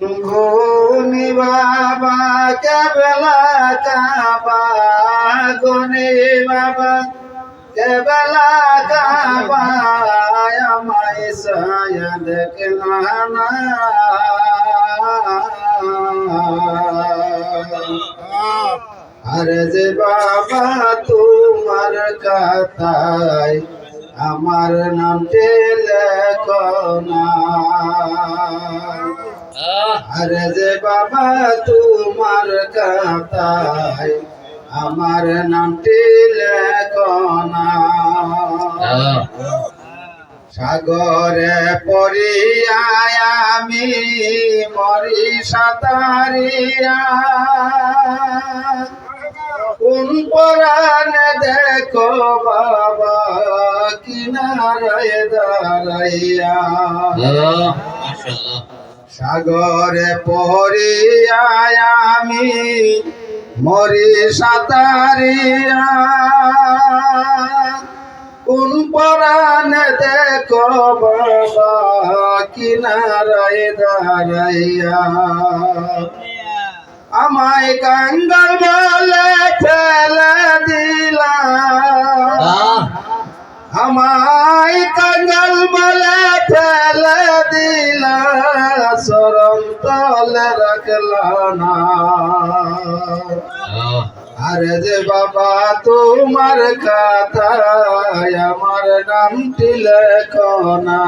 গুনি বাবা, কেবলা কাবা, গুনি বাবা, কেবলা কাবা, আমায় সায়দ কেলানা আরে যে বাবা, তোমার কথায় আমার নামটি লেখো না। আরে যে বাবা, তোমার কথায় আমার নামটি লেখো না। সাগরে পড়িয়া আমি মরি সাঁতারিয়া কোন পরাণে দেখো বাবা, কিনারায় দাঁড়াইয়া। সাগরে পড়িয়া আমি মরি সাঁতারিয়া। কোন পরাণে দেখো বাবা কিনারায় দাঁড়াইয়া। আমায় কাঙ্গাল বলে ফেলে দিলা। তলে রাখলা না আরে যে বাবা তোমার খাতায় আমার নামটি লেখো না।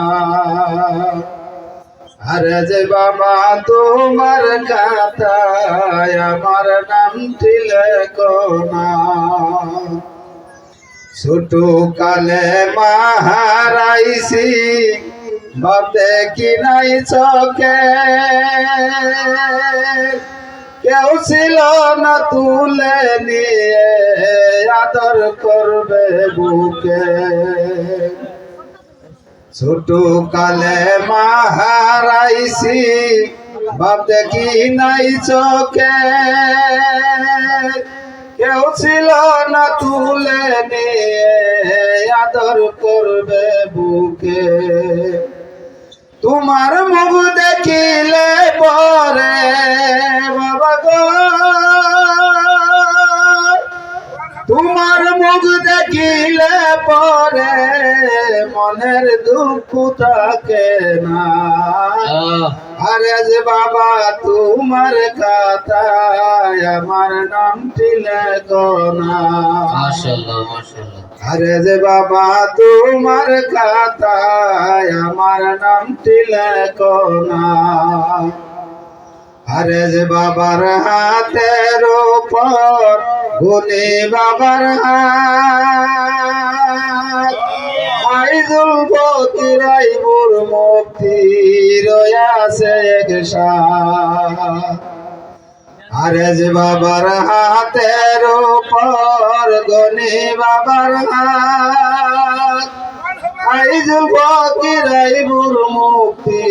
আরে যে বাবা তোমার খাতায় আমার নামটি লেখো না। ছোট কালে মাহারাইছি ভাবতে কি নাই চোখে? কেউ ছিল না তুলে নিয়ে, আদর করবে বুকে। ছোট কালে মাহারাইছি ভাবতে কি নাই চোখে? কেউ ছিল না তুলে নিয়ে, আদর করবে বুকে। তোমার মুখ দেখিলে পরে বাবা গো। তোমার মুখ দেখিলে পরে মনের দুঃখ থাকে না। আরে যে বাবা তোমার খাতায় আমার নামটি লেখো না। আরে যে বাবা, তোমার খাতায় আমার নামটি লেখো আরে যে বাবার হাতের উপর গুনি বাবার হাত। আইজুল ফকিরাই মোর মুক্তি রয়াছে এক আরে যে বাবার হাতের উপর গনি বাবার হাত। আইজুল ফকিরাই মোর মুক্তি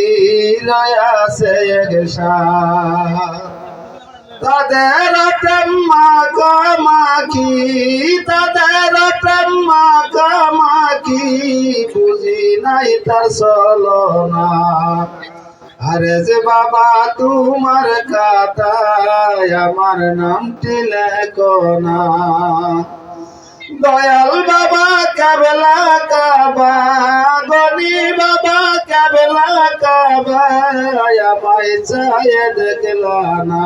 সাথ। তাদের প্রেম মাখামাখি তাদের প্রেম মাখামাখি বুঝি নাই তার চলনা আরে যে বাবা, তোমার খাতায় আমার নামটি লেখো না। দয়াল বাবা, কাবেলা কাবা। গনি বাবা, কাবেলা কাবা। আমায় চায় দেখলা না।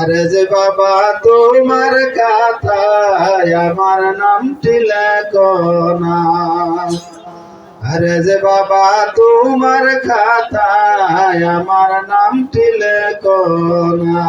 আরে যে বাবা, তোমার কথায় আমার নামটি লেখো না। আরে যে বাবা, তোমার খাতায় আমার নামটি লেখো না।